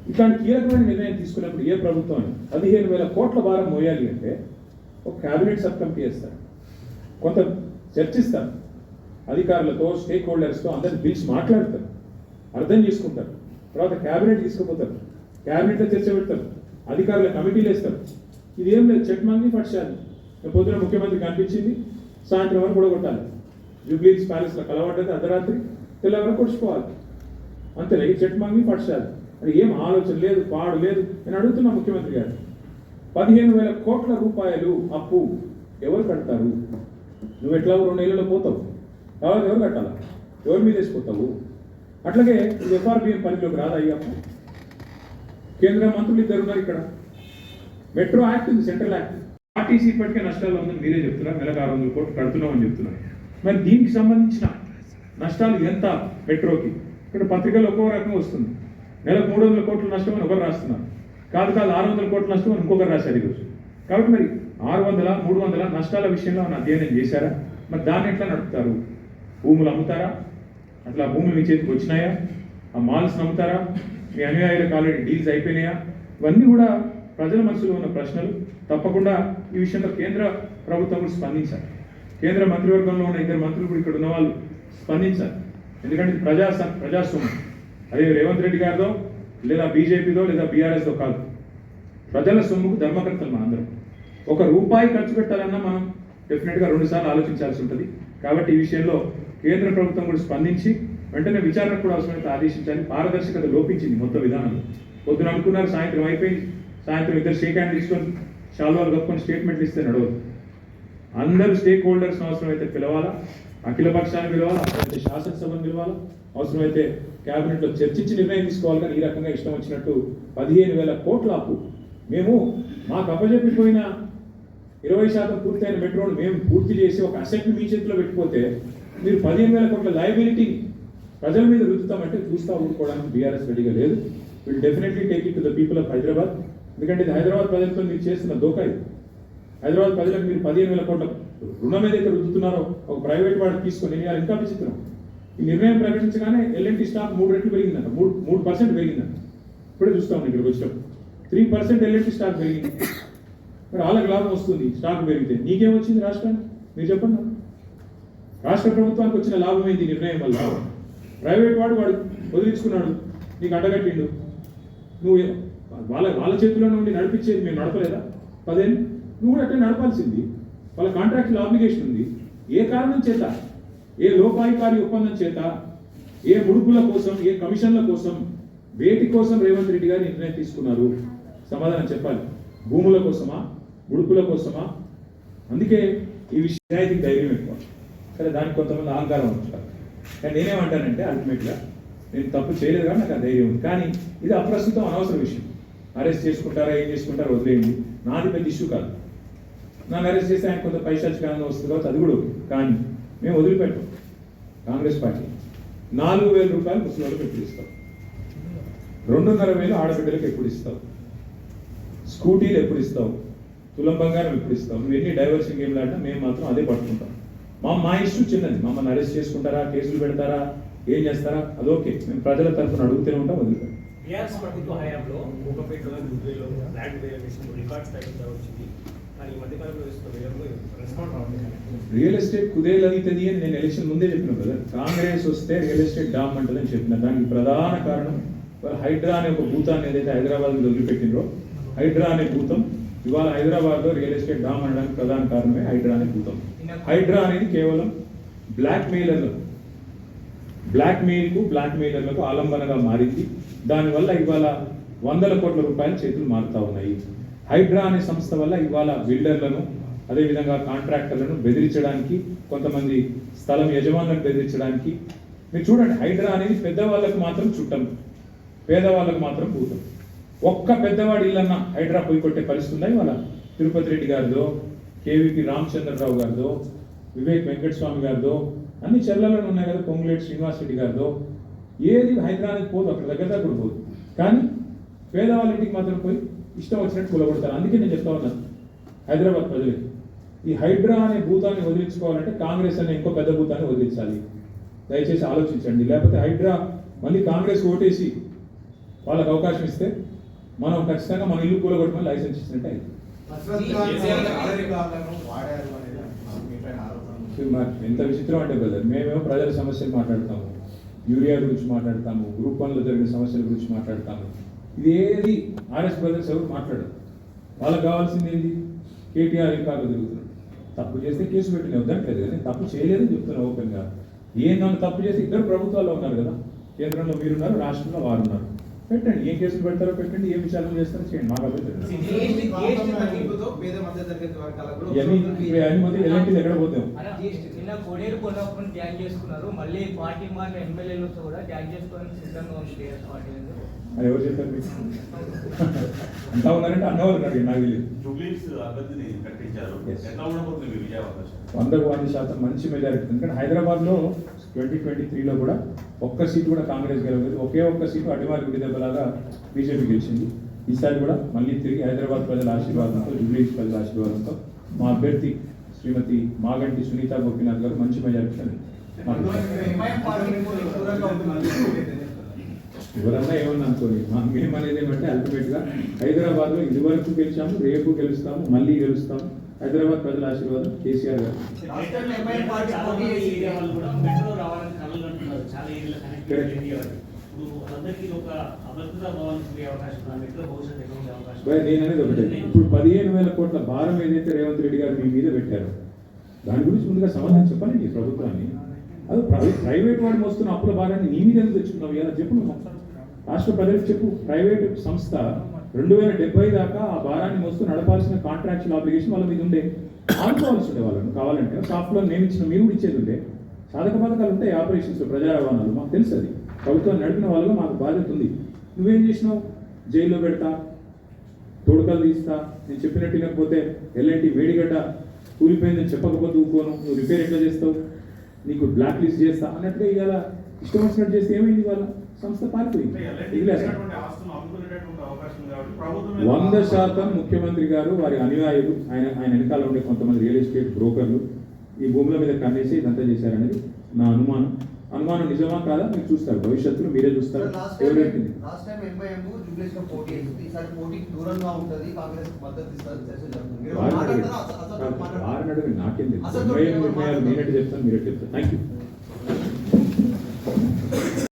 ఇట్లాంటి కీలకమైన నిర్ణయం తీసుకున్నప్పుడు ఏ ప్రభుత్వం పదిహేను వేల కోట్ల భారం మోయాలి అంటే ఒక క్యాబినెట్ సబ్ కమిటీ వేస్తారు కొంత చర్చిస్తారు. అధికారులతో స్టేక్ హోల్డర్స్తో అందరిని పిలిచి మాట్లాడతారు. అర్థం చేసుకుంటారు. తర్వాత క్యాబినెట్ తీసుకుపోతారు. క్యాబినెట్లో చర్చ పెడతారు. అధికారుల కమిటీలు వేస్తారు. ఇది లేదు. చెక్ మంది పట్టాలి పొద్దున ముఖ్యమంత్రి కనిపించింది. సాయంత్రం వరకు కూడా కొట్టాలి జూబ్లీస్ ప్యాలెస్లో కలవడ్డది అర్ధరాత్రి. తెల్లవారు కొడుచుకోవాలి అంతేలే అంతే ఈ మంగి పట్టాలి అది ఏం ఆలోచన లేదు పాడు లేదు నేను అడుగుతున్నా ముఖ్యమంత్రి గారు. పదిహేను వేల కోట్ల రూపాయలు అప్పు ఎవరు కడతారు? నువ్వు ఎట్లా రెండు నెలల్లో పోతావు? కావాలి ఎవరు కట్టాలా? ఎవరి మీద వేసిపోతావు అట్లాగే ఎఫ్ఆర్బిఎం పనిలోకి రాదా ఈ అప్పు? కేంద్ర మంత్రులు ఇద్దరు ఉన్నారు ఇక్కడ. మెట్రో యాక్ట్ ఉంది సెంట్రల్ యాక్ట్. ఆర్టీసీ ఇప్పటికే నష్టాలు ఉందని మీరే చెప్తున్నారు. నెలకు ఆరు వందల కోట్లు కడుతున్నామని చెప్తున్నారు. మరి దీనికి సంబంధించిన నష్టాలు ఎంత మెట్రోకి? ఇక్కడ పత్రికలు ఒక్కో రకంగా వస్తుంది. నెలకు మూడు వందల కోట్లు నష్టం అని ఒకరు రాస్తున్నారు. కాదు కాదు ఆరు వందల కోట్ల నష్టం అని ఇంకొకరు రాశారు ఈరోజు. కాబట్టి మరి ఆరు వందల మూడు వందల నష్టాల విషయంలో ఏమైనా అధ్యయనం చేశారా? మరి దాన్ని ఎట్లా నడుపుతారు? భూములు అమ్ముతారా? అట్లా భూములు మీ చేతికి వచ్చినాయా? ఆ మాల్స్ నమ్ముతారా? మీ అనుయాయులకు ఆల్రెడీ డీల్స్ అయిపోయినాయా? ఇవన్నీ కూడా ప్రజల మనసులో ఉన్న ప్రశ్నలు. తప్పకుండా ఈ విషయంలో కేంద్ర ప్రభుత్వం కూడా స్పందించాలి. కేంద్ర మంత్రివర్గంలో ఉన్న ఇద్దరు మంత్రులు కూడా ఇక్కడ ఉన్న వాళ్ళు స్పందించాలి. ఎందుకంటే ప్రజా ప్రజాస్వామ్యం. అదే రేవంత్ రెడ్డి గారితో లేదా బీజేపీతో లేదా బీఆర్ఎస్తో కాదు. ప్రజల సొమ్ముకు ధర్మకర్తలు మనందరం. ఒక రూపాయి ఖర్చు పెట్టాలన్నా మనం డెఫినెట్గా రెండు సార్లు ఆలోచించాల్సి ఉంటుంది. కాబట్టి ఈ విషయంలో కేంద్ర ప్రభుత్వం కూడా స్పందించి వెంటనే విచారణ కూడా అవసరమైతే ఆదేశించాలి పారదర్శకత లోపించింది మొత్తం విధానంలో. పొద్దున అనుకున్నారు సాయంత్రం అయిపోయింది. సాయంత్రం ఇద్దరు షేక్ హ్యాండ్ తీసుకొని షాల్వాలు కప్పుకొని స్టేట్మెంట్లు ఇస్తే నడవదు. అందరూ స్టేక్ హోల్డర్స్ అవసరం అయితే పిలవాలా? అఖిల పక్షాన్ని పిలవాలా? శాసనసభను పిలవాలా? అవసరమైతే క్యాబినెట్లో చర్చించి నిర్ణయం తీసుకోవాలి కానీ ఈ రకంగా ఇష్టం వచ్చినట్టు పదిహేను వేల కోట్ల అప్పు. మేము మాకు అప్పచెప్పిపోయిన ఇరవై శాతం పూర్తయిన మెట్రోను మేము పూర్తి చేసి ఒక అసెట్ మీ చేతిలో పెట్టిపోతే మీరు పదిహేను వేల కోట్ల లయబిలిటీ ప్రజల మీద రుద్దుతామంటే చూస్తా ఊరుకోవడానికి బీఆర్ఎస్ రెడీగా లేదు. Will definitely take it to the people of Hyderabad ఎందుకంటే ఇది హైదరాబాద్ ప్రజలతో మీరు చేస్తున్న దోకా ఇది. హైదరాబాద్ ప్రజలకు మీరు పదిహేను వేల కోట్ల రుణం ఏదైతే రుద్దుతున్నారో ఒక ప్రైవేట్ వాడికి తీసుకొని నేను ఇంకా విచిత్రం. ఈ నిర్ణయం ప్రకటించగానే ఎల్ఎన్టీ స్టాక్ మూడు రెట్లు పెరిగిందంట. మూడు మూడు పర్సెంట్ పెరిగిందంట. ఇప్పుడే చూస్తాం ఇక్కడికి వచ్చినప్పుడు త్రీ పర్సెంట్ ఎల్ఎన్టీ స్టాక్ పెరిగింది. మరి వాళ్ళకి లాభం వస్తుంది స్టాక్ పెరిగితే. నీకేమొచ్చింది రాష్ట్రానికి మీరు చెప్పండి రాష్ట్ర ప్రభుత్వానికి వచ్చిన లాభం ఏంటి నిర్ణయం వల్ల? ప్రైవేట్ వాడు వాడు వదిలించుకున్నాడు. నీకు అడ్డగట్టిండు. నువ్వు వాళ్ళ వాళ్ళ చేతిలో నుండి నడిపించేది మేము నడపలేదా? పదేళ్ళు? నువ్వు కూడా అట్లా నడపాల్సింది. వాళ్ళ కాంట్రాక్చువల్ ఆబ్లిగేషన్ ఉంది. ఏ కారణం చేత? ఏ లోపాయికారి ఒప్పందం చేత ఏ ముడుపుల కోసం ఏ కమిషన్ల కోసం వేటి కోసం రేవంత్ రెడ్డి గారు నిర్ణయం తీసుకున్నారు? సమాధానం చెప్పాలి. భూముల కోసమా ముడుపుల కోసమా? అందుకే ఈ విషయానికి ధైర్యం ఎక్కువ. సరే దానికి కొంతమంది అహంకారం ఉంటారు. కానీ నేనేమంటానంటే అల్టిమేట్గా నేను తప్పు చేయలేదు కానీ నాకు ఆ ధైర్యం ఉంది. కానీ ఇది అప్రస్తుతం అనవసర విషయం. అరెస్ట్ చేసుకుంటారా ఏం చేసుకుంటారా వదిలేయండి. నాది పెద్ద ఇష్యూ కాదు. నన్ను అరెస్ట్ చేస్తే ఆయన కొంత పైశాచికంగా వస్తుంది కాబట్టి అది కూడా కానీ మేము వదిలిపెట్టాం. కాంగ్రెస్ పార్టీ. నాలుగు వేల రూపాయలు ముసలిళ్ళకి ఎప్పుడు ఇస్తాం? రెండున్నర వేలు ఆడబిడ్డలకు ఎప్పుడు ఇస్తావు స్కూటీలు ఎప్పుడు ఇస్తావు తులం బంగారం ఎప్పుడు ఇస్తావు నువ్వు ఎన్ని డైవర్సింగ్ గేమ్లు ఆడినా మేము మాత్రం అదే పట్టుకుంటాం. మా మా ఇష్యూ చిన్నది. మమ్మల్ని అరెస్ట్ చేసుకుంటారా? కేసులు పెడతారా? ఏం చేస్తారా? అది ఓకే. మేము ప్రజల తరఫున అడుగుతూనే ఉంటాం వదులుతాం. టీఆర్ఎస్ ప్రభుత్వ హయాంలో మూకపేటలో గుడ్వేలో ల్యాండ్ వేరియేషన్ రికార్డ్స్ తగ్గుతూ వచ్చింది. రియల్ ఎస్టేట్ కుదేలవుతుంది అని నేను ఎలక్షన్ ముందే చెప్పిన బ్రదర్ కాంగ్రెస్ వస్తే రియల్ ఎస్టేట్ డామ్ అంటుందని చెప్పిన. దానికి ప్రధాన కారణం హైడ్రా అనే ఒక భూతాన్ని ఏదైతే హైదరాబాద్ వదిలిపెట్టిండ్రో హైడ్రా అనే భూతం ఇవాళ హైదరాబాద్లో రియల్ ఎస్టేట్ డామ్ అనడానికి ప్రధాన కారణమే హైడ్రా అనే భూతం. హైడ్రా అనేది కేవలం బ్లాక్ మెయిలర్లు బ్లాక్ మెయిల్కు బ్లాక్ మెయిలర్లకు ఆలంబనగా మారింది. దానివల్ల ఇవాళ వందల కోట్ల రూపాయల చేతులు మారుతా ఉన్నాయి. హైడ్రా అనే సంస్థ వల్ల ఇవాళ బిల్డర్లను అదేవిధంగా కాంట్రాక్టర్లను బెదిరించడానికి కొంతమంది స్థలం యజమానులను బెదిరించడానికి. మీరు చూడండి హైడ్రా అనేది పెద్దవాళ్ళకు మాత్రం చుట్టం పేదవాళ్ళకు మాత్రం భూతం. ఒక్క పెద్దవాడి ఇల్లన్న హైడ్రా పోయి కొట్టే పరిస్థితి ఉందా ఇవాళ. తిరుపతి రెడ్డి గారిదో కేవీపీ రామచంద్రరావు గారిదో వివేక్ వెంకటస్వామి గారిదో అన్ని చెల్లెలను ఉన్నాయి కదా పొంగులేటి శ్రీనివాస్ రెడ్డి గారిదో. ఏది హైదరాబాద్ పోదు అక్కడ దగ్గర దగ్గర పోదు. కానీ పేదవాళ్ళ ఇంటికి మాత్రం పోయి ఇష్టం వచ్చినట్టు కూలగొడతారు. అందుకే నేను చెప్తా ఉన్నాను హైదరాబాద్ ప్రజలకి. ఈ హైడ్రా అనే భూతాన్ని వదిలించుకోవాలంటే కాంగ్రెస్ అనే ఇంకో పెద్ద భూతాన్ని వదిలించాలి. దయచేసి ఆలోచించండి. లేకపోతే హైడ్రా మళ్ళీ కాంగ్రెస్ ఓటేసి వాళ్ళకి అవకాశం ఇస్తే మనం ఖచ్చితంగా మన ఇల్లు కూలగొట్టమని లైసెన్స్ ఇచ్చినట్టే అయింది. ఎంత విచిత్రం అంటే బ్రదర్ మేమేమో ప్రజల సమస్యలు మాట్లాడతాము. యూరియా గురించి మాట్లాడతాము. గ్రూప్ వన్లో జరిగిన సమస్యల గురించి మాట్లాడతాము. ఇది ఏది ఆర్ఎస్ బ్రదర్స్ ఎవరు మాట్లాడరు? వాళ్ళకి కావాల్సింది ఏంది? కేటీఆర్ ఇంకా తిరుగుతున్నాడు. తప్పు చేస్తే కేసు పెట్టిన వద్దట్లేదు కానీ తప్పు చేయలేదని చెప్తున్నా ఓపెన్గా. ఏందన్నా తప్పు చేస్తే ఇద్దరు ప్రభుత్వాల్లో ఉన్నారు కదా. కేంద్రంలో మీరున్నారు రాష్ట్రంలో వారు ఉన్నారు పెట్టండి ఏ కేసులు పెడతారో పెట్టండి ఏ విచారణ చేస్తారో చేయండి. మాకు అభ్యంతరం ఎలాంటిది ఎక్కడ పోతాం. నిన్న కోడేరు కొన్నప్పుడు ట్యాగ్ చేసుకున్నారు. మళ్ళీ పార్టీ మారిన ఎమ్మెల్యేలతో కూడా ట్యాగ్ చేసుకోవడానికి సిద్ధంగా ఉంది పార్టీ. అది ఎవరు చెప్పారు మీకు? అంతా ఉన్నారంటే అన్నవారు నాకు నాకు తెలియదు వందకు వంద శాతం మంచి మెజారిటీ. ఎందుకంటే హైదరాబాద్లో ట్వంటీ ట్వంటీ త్రీలో కూడా ఒక్క సీటు కూడా కాంగ్రెస్ గెలవలేదు. ఒకే ఒక్క సీటు అడిమారి గుడి దెబ్బలాగా బీజేపీ గెలిచింది. ఈసారి కూడా మళ్ళీ తిరిగి హైదరాబాద్ ప్రజల ఆశీర్వాదంతో జూబ్లీస్ ప్రజల ఆశీర్వాదంతో మా అభ్యర్థి శ్రీమతి మాగంటి సునీత గోపీనాథ్ గారు మంచి మెజారిటీ ఎంఐఎం పార్టీకి కూడా దూరంగా ఉంటుందని చెప్తున్నారు. ఎవరన్నా ఏమన్నా అనుకోని మా మేము అనేది ఏమంటే అల్టిమేట్గా హైదరాబాద్లో ఇదివరకు గెలిచాము రేపు గెలుస్తాము మళ్ళీ గెలుస్తాము. హైదరాబాద్ ప్రజల ఆశీర్వాదం కేసీఆర్ గారు. నేను అనేది ఒకటే. ఇప్పుడు పదిహేను వేల కోట్ల భారం ఏదైతే రేవంత్ రెడ్డి గారు మీ మీద పెట్టారో దాని గురించి ముందుగా సమాధానం చెప్పండి ఈ ప్రభుత్వాన్ని. అది ప్రైవేట్ వాడు మోస్తున్న అప్పుల భారాన్ని నీ మీద తెచ్చుకున్నావు? ఇలా చెప్పు నువ్వు. రాష్ట్ర ప్రజలకు చెప్పు ప్రైవేట్ సంస్థ రెండు వేల డెబ్బై దాకా ఆ భారాన్ని మోస్తూ నడపాల్సిన కాంట్రాక్చువల్ ఆబ్లిగేషన్ వాళ్ళ మీద ఉండే. ఆడుకోవాల్సి ఉండే వాళ్ళను కావాలంటే. సాఫ్ట్వేర్ నియమించిన మీరు కూడా ఇచ్చేది ఉండే. సాధక పథకాలు ఉంటాయి ఆపరేషన్స్ ప్రజా రవాణాలు మాకు తెలుసు అది. ప్రభుత్వం నడిపిన వాళ్ళగా మాకు బాధ్యత ఉంది. నువ్వేం చేసినావు? జైల్లో పెడతా తోడుకలు తీస్తా. నేను చెప్పినట్టు వినకపోతే ఎల్ఎన్టీ వేడిగడ్డ కూలిపోయిందని చెప్పకపోతే ఊకోను. నువ్వు రిపేర్ ఎట్లా చేస్తావు? నీకు బ్లాక్ లిస్ట్ చేస్తా. అన్నట్టుగా ఇవాళ ఇష్టం వచ్చినట్టు చేస్తే ఏమైంది ఇవాళ? సంస్థ పారిపోయింది వంద శాతం ముఖ్యమంత్రి గారు వారి అనుయాయులు ఆయన ఆయన వెనకాల ఉండే కొంతమంది రియల్ ఎస్టేట్ బ్రోకర్లు ఈ భూముల మీద కన్నేసి ఇదంతా చేశారనేది నా అనుమానం. అనుమానం నిజమా కాదా? మీరు చూస్తారు. భవిష్యత్తులో మీరే చూస్తారు. లాస్ట్ ఎవరు టైం పెట్టింది? లాస్ట్ టైం ఎంఐఎం జూబ్లీస్లో పోటీ చేసింది. ఈసారి పోటీకి దూరంగా ఉంటది. కాంగ్రెస్ మద్దతు ఇస్తారు. చర్చ జరుగుతుంది. మీరు వారిని మాట్లాడతారా? అడగండి. అసలు- అసలు మాట్లాడతారా? వారిని అడగండి నాకేం తెలుసు. ఎంఐఎం నిర్ణయాలు చెప్తాను మీరే చెప్తాను థ్యాంక్ యూ